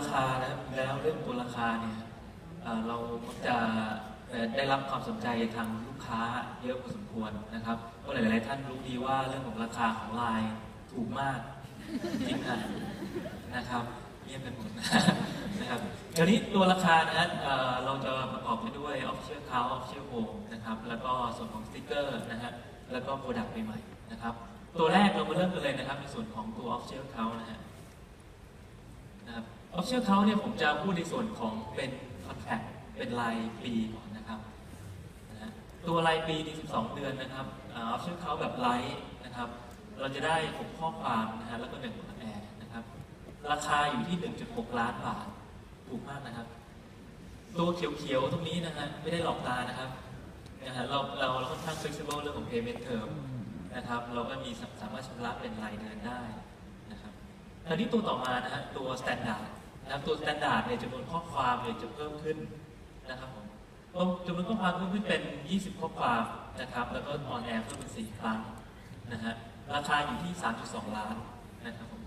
ราคานะแล้วเรื่องตัวราคาเนี่ยเราจะได้รับความสนใจทางลูกค้าเยอะพอสมควรนะครับก็หลาย ๆ ท่านรู้ดีว่าเรื่องของราคาของไลน์ถูกมากจริงค่ะนะครับเงียบกันหมดนะครับเดี๋ยวนี้ตัวราคานะฮะเอ่อเราจะประกอบไปด้วย Official Count Official Home นะครับแล้วก็ส่วนของสติกเกอร์นะฮะแล้วก็โปรดักต์ใหม่ๆนะครับตัวแรกเรามาเริ่มกันเลยนะครับในส่วนของตัว Official Count นะฮะนะครับ optional count เนี่ยผมจะพูดในส่วนของเป็น contract เป็นรายปีก่อนนะครับนะตัวรายปีที่12 เดือนนะครับอ่า optional count แบบไลท์นะครับ เราจะได้6ข้อความนะฮะแล้วก็1คนแอร์นะครับ ราคาอยู่ที่ 1.6 ล้านบาทถูกมากนะครับ ตัวเขียวๆ ตรงนี้นะฮะไม่ได้หลอกตานะครับนะฮะเราเราเราค่อนข้าง flexible เรื่องของ payment term นะครับ เราก็มีสามารถชำระเป็นรายเดือนได้นะครับคราวนี้ตัวต่อมานะฮะตัว standard นะตัว standard เนี่ยจำนวนข้อความเนี่ยจะเพิ่มขึ้นนะครับผมจำนวนข้อความเพิ่มขึ้นเป็น 20 ข้อความนะครับ แล้วก็ on air เพิ่มเป็น4ครั้งนะฮะ ราคาอยู่ที่ 3.2 ล้านนะครับผม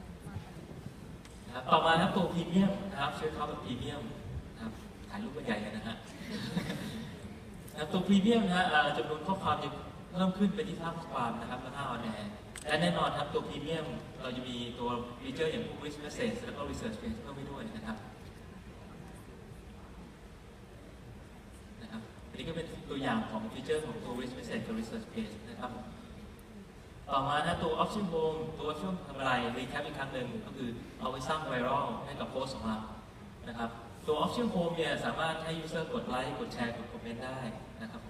นะบต่อมาครับตัวพรีเมียมนะครับชื่อเขาแบบพรีเมียมนะครับถ่ายรูปกันใหญ่เลยนะฮะนะตัวพรีเมียมนะฮะจำนวนข้อความจะเพิ่มขึ้นเป็นที่ภาพข้อความนะครับและหน้าออนแอร์ และแน่นอนครับตัวพรีเมียมเราจะมีตัวฟีเจอร์อย่างพวก rich message แล้วก็ research page เพิ่มไปด้วยนะครับนะครับอันนี้ก็เป็นตัวอย่างของฟีเจอร์ของตัว rich message กับ research page นะครับ ต่อมานะตัว option home ตัว option ทำอะไร recap อีกครั้งหนึ่งก็คือเอาไว้สร้างไวรัลให้กับโพสต์ของเรานะครับตัว option home เนี่ยสามารถให้ user กดไลค์กดแชร์กดคอมเมนต์ได้นะครับ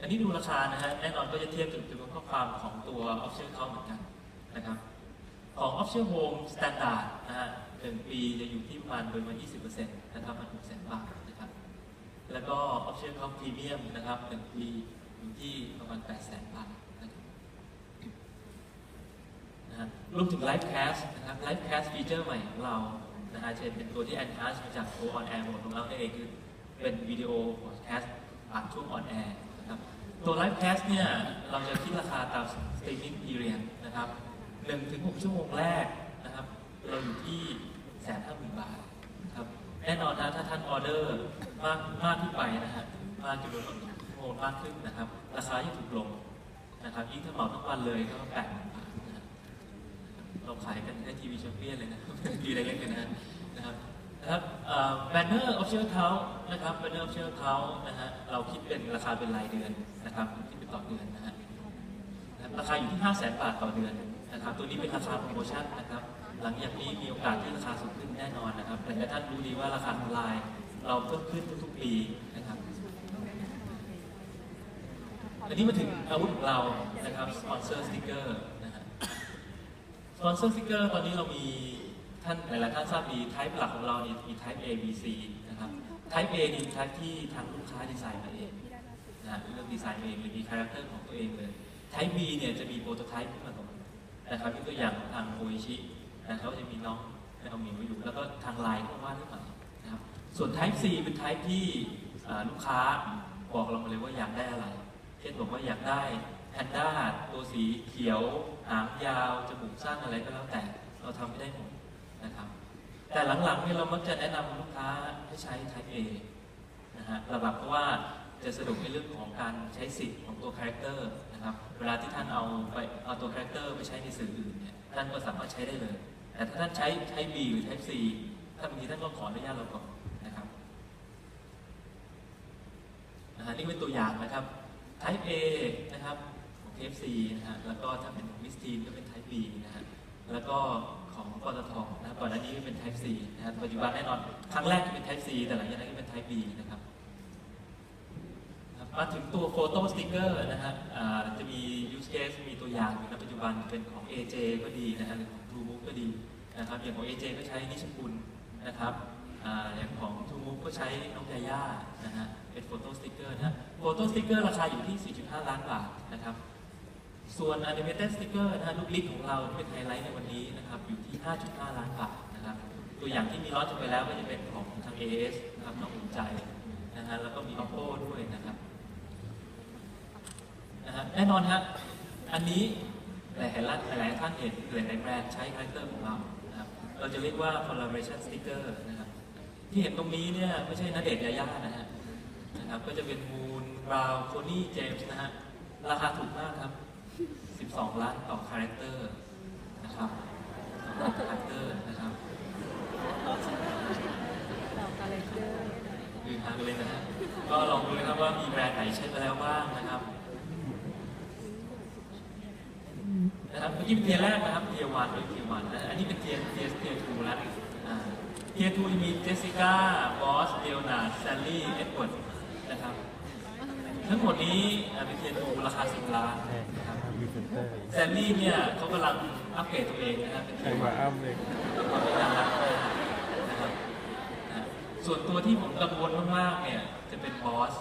อันนี้ดูราคานะฮะแน่นอนก็จะเทียบกับจำนวนข้อความของตัว option เขาเหมือนกันนะครับของ option home standard นะฮะหนึ่งปีจะอยู่ที่ประมาณโดยประมาณ20%นะครับประมาณ6แสนบาทนะครับแล้วก็ option เขา premium นะครับหนึ่งปีอยู่ที่ประมาณ8แสนบาทนะครับนะฮะรวมถึง Live Cast นะครับ Live Cast ฟีเจอร์ใหม่ของเรานะฮะจะเป็นตัวที่ enhance มาจากตัว on air mode ของเรานั่นเองคือเป็นวิดีโอ podcast ผ่านช่วง on air ตัว Live Cast เนี่ย เราจะคิดราคาตาม streaming period นะครับ1ถึง6ชั่วโมงแรกนะครับ เราอยู่ที่แสนห้าหมื่นบาทนะครับแน่นอนนะถ้าท่านออเดอร์มากมากขึ้นไปนะฮะมากจำนวนชั่วโมงมากขึ้นนะครับ ราคาจะถูกลงนะครับยิ่งถ้าเหมาทั้งวันเลยก็แปดหมื่นบาทเราขายกันแค่ทีวีชมเปี้ยนเลยนะทีเล็กๆกันนะ ครับนะครับแบนเนอร์ออฟเชียลเขานะครับแบนเนอร์ออฟเชียลเขานะฮะเราคิดเป็นราคาเป็นรายเดือนนะครับคิดเป็นต่อเดือนนะฮะนะครับราคาอยู่ที่ 5 0 0 0 0 0 บาทต่อเดือนนะครับ ตัวนี้เป็นราคาโปรโมชั่นนะครับ หลังจากนี้มีโอกาสที่ราคาสูงขึ้นแน่นอนนะครับแต่ท่านรู้ดีว่าราคาออนไลน์ เราเพิ่มขึ้นทุกๆปีนะครับอันนี้มาถึงอาวุธของเรานะครับสปอนเซอร์สติกเกอร์นะฮะสปอนเซอร์สติกเกอร์ตอนนี้เรามี ท่านหลายๆท่านทราบดีไทป์หลักของเราเนี่ยมี type A B C นะครับ type A นี่ type ที่ทางลูกค้าดีไซน์มาเองนะฮะเรื่องดีไซน์เองหรือมีคาแรคเตอร์ของตัวเองเลย type B เนี่ยจะมีโปรโตไทป์ขึ้นมาก่อนนะครับยกตัวอย่างทางโออิชินะครับจะมีน้องนะครับมีอยู่ แล้วก็ทางไลน์ก็วาดขึ้นมานะครับส่วน type C เป็น type ที่ลูกค้าบอกเรามาเลยว่าอยากได้อะไรเช่นบอกว่าอยากได้แพนด้าตัวสีเขียว หางยาวจมูกสั้นอะไรก็แล้วแต่เราทำไม่ได้หมด นะครับ แต่หลังๆนี่เรามักจะแนะนำลูกค้าให้ใช้ Type A นะฮะหลักๆเพราะว่าจะสะดวกในเรื่องของการใช้สิทธิ์ของตัวคาแรคเตอร์นะครับ เวลาที่ท่านเอาไปเอาตัวคาแรคเตอร์ไปใช้ในสื่ออื่นเนี่ยท่านก็สามารถใช้ได้เลย แต่ถ้าท่านใช้ Type B หรือ Type C ถ้าบางทีท่านก็ขออนุญาตเราก่อนนะครับนะฮะนี่เป็นตัวอย่างนะครับ Type A นะครับของ KFC นะฮะแล้วก็ถ้าเป็นมิสทีนก็เป็น Type B นะฮะแล้วก็ของปตทนะครับ ก่อนหน้านี้ก็เป็น Type C นะฮะปัจจุบันแน่นอนครั้งแรกจะเป็น Type C แต่หลังจากนั้นก็เป็น Type B นะครับมาถึงตัวโฟโต้สติ๊กเกอร์นะฮะอ่าจะมี use case มีตัวอย่างอยู่ในปัจจุบันเป็นของ AJ ก็ดีนะฮะหรือของ TrueMove ก็ดีนะครับอย่างของ AJ ก็ใช้นิชคุณนะครับอย่างของทูมูฟก็ใช้น้องยาย่านะฮะเป็นโฟโต้สติ๊กเกอร์นะฮะโฟโต้สติ๊กเกอร์ราคาอยู่ที่ 4.5 ล้านบาทนะครับ ส่วน Animated Sticker นะฮะลูกลิสของเราที่เป็นไฮไลท์ในวันนี้นะครับอยู่ที่ 5.5 ล้านบาทนะครับตัวอย่างที่มีลอตไปแล้วก็จะเป็นของทาง AS นะครับน้องอุ่นใจนะฮะแล้วก็มี Oppo ด้วยนะครับนะฮะแน่นอนฮะอันนี้หลายๆร้านหลายท่านเห็นหลายๆแบรนด์ใช้คาแรคเตอร์ของเรานะครับเราจะเรียกว่า collaboration sticker นะครับที่เห็นตรงนี้เนี่ยไม่ใช่นเดชยายานะฮะนะครับก็จะเป็นมูนบราวโคนี่เจมส์นะฮะราคาถูกมากครับ 2ล้านต่อคาแรคเตอร์นะครับคาแรคเตอร์นะครับต่อคาแรคเตอร์คือทางเลยนะฮะก็ลองดูนะครับว่ามีแบรนด์ไหนใช้ไปแล้วบ้างนะครับนะครับเมื่อกี้เป็นเทียร์แรกนะครับเทียร์วันด้วยเทียร์วันอันนี้เป็นเทียร์เทียร์เทียร์ทูแล้วอ่าเทียร์ทูมีเจสสิก้าบอสเดลนาแซลลี่เอ็ดเวิร์ดนะครับ ทั้งหมดนี้อ่าเป็นเทียร์ทูราคา10ล้าน ซนเตอร์แซลลี่เนี่ยเขากำลังอัปเกรดตัวเองนะครับเป็นใครเทียร์มาอ้ำเลยความเป็นน่ารักมากนะครับนะส่วนตัวที่ผมกังวลมากๆเนี่ยจะเป็นบอส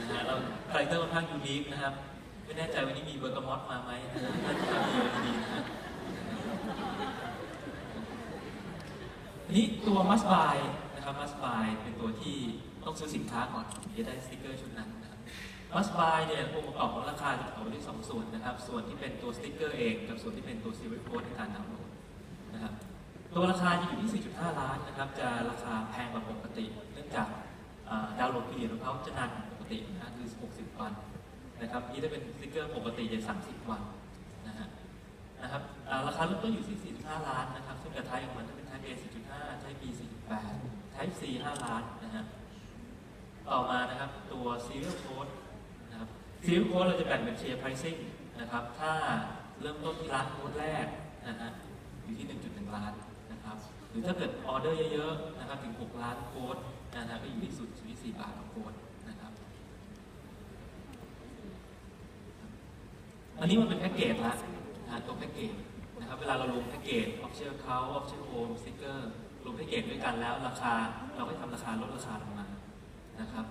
นะฮะเราคาแรคเตอร์ค่อนข้างยูนิคนะครับ ไม่แน่ใจวันนี้มีเบอร์กามอตมาไหมนะฮะถ้าถ้ามีก็ดีนะฮะอันนี้ตัวมัสบายนะครับมัสบายเป็นตัวที่ต้องซื้อสินค้าก่อนถึงจะได้สติกเกอร์ชุดนั้นนะครับ มัสบายเนี่ยองค์ประกอบของราคาจะเอาด้วยสองส่วนนะครับ ส่วนที่เป็นตัวสติ๊กเกอร์เอง กับส่วนที่เป็นตัวซีรีส์โค้ดในการดาวน์โหลดนะครับตัวราคาจะอยู่ที่ 4.5 ล้านนะครับ จะราคาแพงกว่าปกติ เนื่องจากดาวน์โหลดพีเรียดของเขาจะนานกว่าปกตินะคือ 60 วันนะครับนี่ถ้าเป็นสติ๊กเกอร์ปกติจะ 30 วันนะฮะนะครับราคาเริ่มต้นอยู่ที่ 4.5 ล้านนะครับ ซึ่งกับไทยของมันจะเป็นไทย A 4.5ไทย B 4.8ไทย C 5 ล้านนะฮะต่อมานะครับตัว serial code นะครับ serial code เราจะแบ่งเป็น tier pricing นะครับ ถ้าเริ่มต้นที่ร้านโค้ดแรกนะฮะอยู่ที่ 1.1 ล้านนะครับ หรือถ้าเกิดออเดอร์เยอะๆนะครับถึง 6 ล้านโค้ดนะฮะก็อยู่ที่สุดที่4บาทต่อโค้ดนะครับ อันนี้มันเป็นแพ็กเกจละนะตัวแพ็กเกจนะครับ เวลาเราลงแพ็กเกจ option count option home sticker ลงแพ็กเกจด้วยกันแล้วราคา เราก็ทำราคาลดราคาลงมานะครับ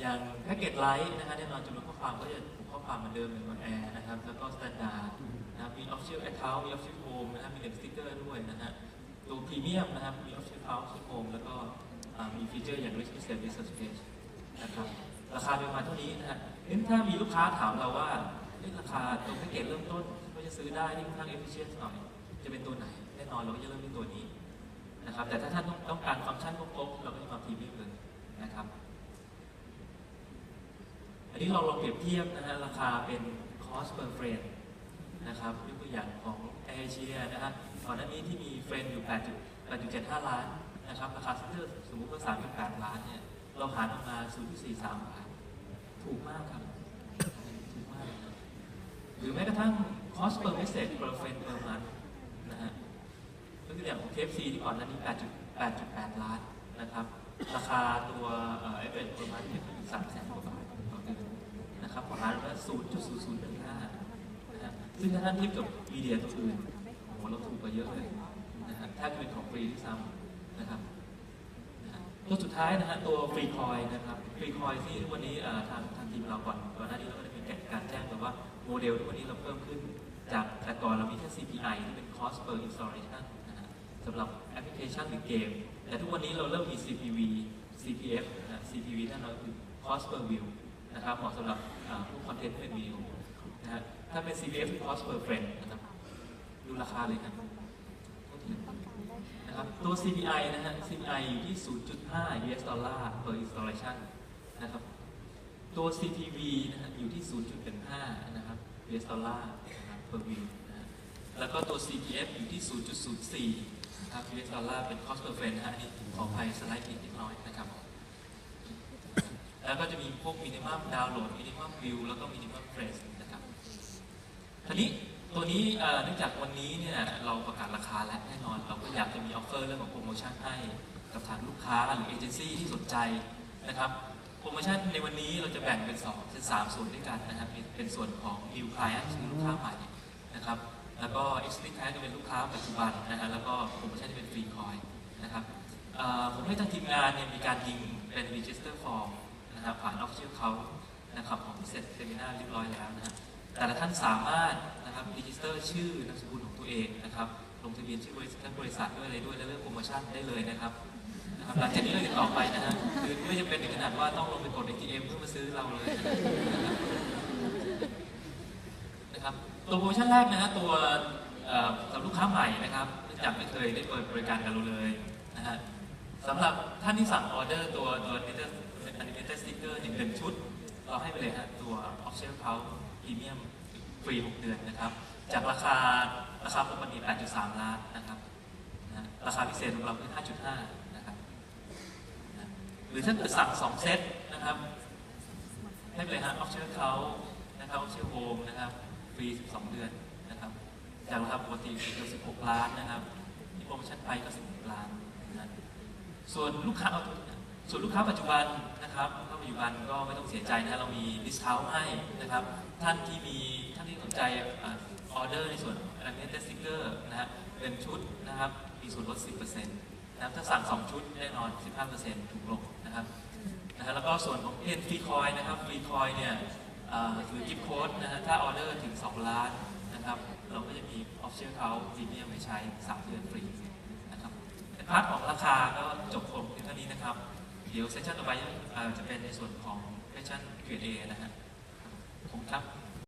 อย่างแพ็กเกจไลท์นะฮะแน่นอนจำนวนข้อความก็จะถูกข้อความเหมือนเดิมเหมือนบนแอร์นะครับ แล้วก็สแตนดาร์ดนะครับมี optional account มี optional home นะครับมีเด็กสติ๊กเกอร์ด้วยนะฮะตัวพรีเมียมนะครับมี optional account optional home แล้วก็มีฟีเจอร์อย่าง rich service certificate นะครับราคาประมาณเท่านี้นะฮะเอ้นถ้ามีลูกค้าถามเราว่าเอ้ยราคาตัวแพ็กเกจเริ่มต้นก็จะซื้อได้ที่ค่อนข้าง efficient หน่อยจะเป็นตัวไหนแน่นอนเราก็จะเริ่มที่ตัวนี้นะครับแต่ถ้าท่านต้องการฟังก์ชันครบๆเราก็จะมาพรีเมียมเลยนะครับ นี้เราลองเปรียบเทียบนะฮะราคาเป็น cost per frame นะครับยกตัวอย่างของแอร์เชียนะฮะก่อนหน้านี้ที่มีเฟรมอยู่8.75 ล้านนะครับราคาสเตอสมมุติว่า3.8 ล้านเนี่ยเราหารออกมา 0.43 บาท ถูกมากครับถูกมากหรือแม้กระทั่ง cost per message per frame per month นะฮะยกตัวอย่างของ KFC ที่ก่อนหน้านี้ 8.8 ล้านนะครับ ราคาตัวเอ่อ f อ per month เนี่ยอยู่3แสนกว่าบาทต่อเดือน นะครับของร้านละ0.0015นะฮะซึ่งถ้าท่านเทียบกับมีเดียตัวอื่นโอ้โหเราถูกกว่าเยอะเลยนะฮะถ้าเป็นของฟรีที่ซ้ำนะครับตัวสุดท้ายนะฮะตัวฟรีคอยนะครับฟรีคอยที่วันนี้ทางทางทีมเราก่อนก่อนหน้านี้เราก็ได้มีการแจ้งแบบว่าโมเดลที่วันนี้เราเพิ่มขึ้น จากแต่ก่อนเรามีแค่ CPI ที่เป็น cost per installation นะฮะสำหรับแอปพลิเคชันหรือเกม แต่ทุกวันนี้เราเริ่มมี CPV CPF นะ CPV นั่นเราคือ cost per view นะครับเหมาะสำหรับ อ่าพวกคอนเทนต์ที่เป็นวิดีโอนะฮะถ้าเป็น CPF คือ cost per frame นะครับดูราคาเลยครับนะครับตัว CPI นะฮะ CPI อยู่ที่ 0.5 US ดอลลาร์ per installation นะครับตัว CPV นะฮะอยู่ที่ 0.15 นะครับ US ดอลลาร์นะครับ per view นะฮะแล้วก็ตัว CPF อยู่ที่ 0.04 นะครับ US ดอลลาร์เป็น cost per frame นะฮะอันนี้ขออภัยสไลด์ผิดนิดน้อยนะครับ แล้วก็จะมีพวก minimum download minimum view แล้วก็ minimum phrase นะครับทีนี้ตัวนี้เนื่องจากวันนี้เนี่ยเราประกาศราคาแล้วแน่นอน เราก็อยากจะมีออฟเฟอร์เรื่องของโปรโมชั่นให้กับทางลูกค้าหรือเอเจนซี่ที่สนใจนะครับโปรโมชั่นในวันนี้เราจะแบ่งเป็น2เป็น3ส่วนด้วยกันนะครับเป็นส่วนของ new client คือลูกค้าใหม่นะครับแล้วก็ existing client จะเป็นลูกค้าปัจจุบันนะฮะแล้วก็โปรโมชั่นจะเป็นฟรีคอยนะครับผมให้ทางทีมงานเนี่ยมีการยิงเป็น register form นะครับผ่าน official เขานะครับของเสร็จเซมินาเรียบร้อยแล้วนะแต่ละท่านสามารถนะครับรีจิสเตอร์ชื่อนามสกุลของตัวเองนะครับลงทะเบียนชื่อบริษัทบริษัทด้วยอะไรด้วยและเรื่องโปรโมชั่นได้เลยนะครับนะครับหลังจากนี้เราติดต่อไปนะฮะคือไม่จำเป็นถึงขนาดว่าต้องลงไปกด ATM เพื่อมาซื้อเราเลยนะครับตัวโปรโมชั่นแรกนะฮะตัวสำหรับลูกค้าใหม่นะครับจากไม่เคยได้เปิดบริการกับเราเลยนะฮะสำหรับท่านที่สั่งออเดอร์ตัวตัว animated animated sticker หนึ่งเดือนชุด เราให้ไปเลยฮะตัว option house premium ฟรี 6 เดือนนะครับ จากราคาราคาปกติ 8.3 ล้านนะครับนะราคาพิเศษของเราคือ 5.5 นะครับนะหรือถ้าเกิดสั่ง 2 เซตนะครับ ให้ไปเลยฮะ option house นะครับ option home นะครับ ฟรี 12 เดือนนะครับ จากราคาปกติคือ16 ล้านนะครับที่โปรโมชั่นไปก็16ล้านนะส่วนลูกค้าเอา ส่วนลูกค้าปัจจุบันนะครับลูกค้าปัจจุบันก็ไม่ต้องเสียใจนะเรามีดิสคาวให้นะครับ ท่านที่มีท่านที่สนใจออเดอร์ในส่วนอันนี้เตสติกเกอร์นะฮะเป็นชุดนะครับมีส่วนลด 10%นะครับถ้าสั่ง 2 ชุดแน่นอน 15%ถูกลงนะครับนะฮะแล้วก็ส่วนของเพนฟรีคอยนะครับฟรีคอยเนี่ยเอ่อหรือกิฟต์โค้ดนะฮะถ้าออเดอร์ถึง 2 ล้านนะครับ เราก็จะมีออฟเชียลเขาพรีเมียมให้ใช้ 3 เดือนฟรีนะครับในพาร์ทของราคาก็จบคงเพียงเท่านี้นะครับ เดี๋ยวเซสชันต่อไปจะเป็นในส่วนของเซสชั่น Q&A นะฮะขอบคุณครับ